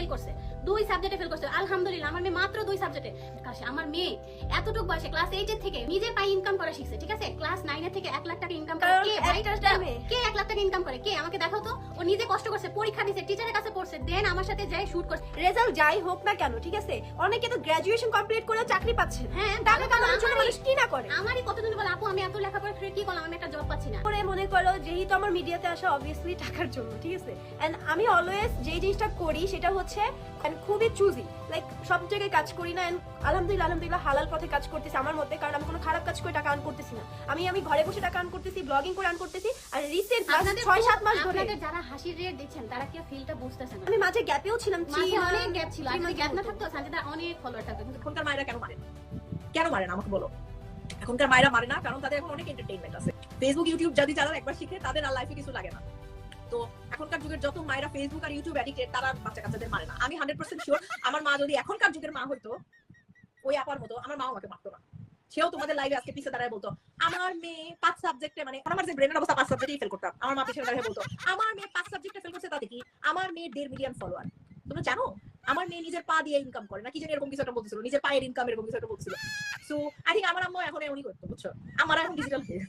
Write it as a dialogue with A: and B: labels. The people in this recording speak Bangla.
A: ফেল করছে দুই সাবজেক্টে ফেল করছে। আলহামদুলিল্লাহ আমার মেয়ে মাত্র দুই সাবজেক্টে কাছে আমার মেয়ে এতটুকু বয়সে ক্লাস এইটের থেকে নিজে পাই ইনকাম করা শিখছে ঠিক আছে? ক্লাস নাইনের থেকে এক লাখ টাকা ইনকাম করে। কে। কে এক লাখ টাকা ইনকাম করে? কে? আমাকে দেখাও তো। ও নিজে কষ্ট করছে পরীক্ষা দিছে টিচারের কাছে পড়ছে দেন আমার সাথে যাই শুট করছে।
B: রেজাল্ট যাই হোক না কেন ঠিক আছে? অনেকে তো গ্রাজুয়েশন কমপ্লিট করে চাকরি পাচ্ছে
A: হ্যাঁ
B: টাকা
A: তাহলে তো
B: কামানোর জন্য
A: আমারই-
B: মানুষ কি না করে?
A: আমারই কতজন বলে আমি এত লেখাপড়া করে কি করলাম? আমি একটা জব পাচ্ছি না।
B: করে মনে করো যেহেতু আমার মিডিয়াতে আসা অবভিয়াসলি টাকার জন্য ঠিক আছে? এন্ড আমি অলওয়েজ যে জিনিসটা করি সেটা হচ্ছে and খুবই চুজি লাইক সব জায়গায় কাজ করি না and আলহামদুলিল্লাহ আলহামদুলিল্লাহ হালাল পথে কাজ করতেছি আমার মতে কারণ আমি কোনো খারাপ কাজ করে টাকা আর্ন করতেছি না। আমি আমি ঘরে বসে টাকা আর্ন করতেছি ব্লগিং করে আর্ন করতেছি আর রিসেন্ট ছয় সাত মাস ধরে।
A: যারা হাসির রেট দিচ্ছেন তারা কি ফিলটা বুঝতেছে না?
B: আমি মাঝে গ্যাপেও ছিলাম
A: অনেক গ্যাপ ছিল। গ্যাপ না থাকতো সানজিদার অনেক ফলোয়ার থাকতো কিন্তু
C: এখনকার মায়েরা কেন মারে কেন মারে না আমাকে বলো? এখনকার মায়েরা মারে না, কারণ তাদের এখন অনেক এন্টারটেইনমেন্ট আছে। ফেসবুক ইউটিউব যদি যারা একবার শিখে, তাদের আর লাইফে কিছু লাগে না। তো এখনকার যুগের যত মায়েরা ফেসবুক আর ইউটিউব অ্যাডিক্টেড তারা বাচ্চা কাচ্চাদের মারে না। আমি হান্ড্রেড পার্সেন্ট শিওর আমার মা যদি এখনকার যুগের মা হইতো, ওই আপার মতো আমার মাও আমাকে মারতো না। সেও তোমাদের লাইভে আজকে পিছে দাঁড়ায় বলতো, আমার মেয়ে পাঁচ সাবজেক্টে মানে আমার যে ব্রেনের অবস্থা পাঁচ সাবজেক্টেই ফেল করতাম। আমার মা পিছনে দাঁড়িয়ে বলতো, আমার মেয়ে পাঁচ সাবজেক্টে ফেল করছে তাতে কি? আমার মেয়ে দেড় মিলিয়ন ফলোয়ার তুমি জানো? আমার মেয়ে নিজের পা দিয়ে ইনকাম করে। না কি জানি এরকম কিছু একটা বলছিল নিজের পায়ের ইনকাম এরকম কিছু একটা বলছিল সো আই থিঙ্ক আমার আম্মু এখন এমনই করতো, বুঝছ? আমার এখন ডিজিটাল হয়ে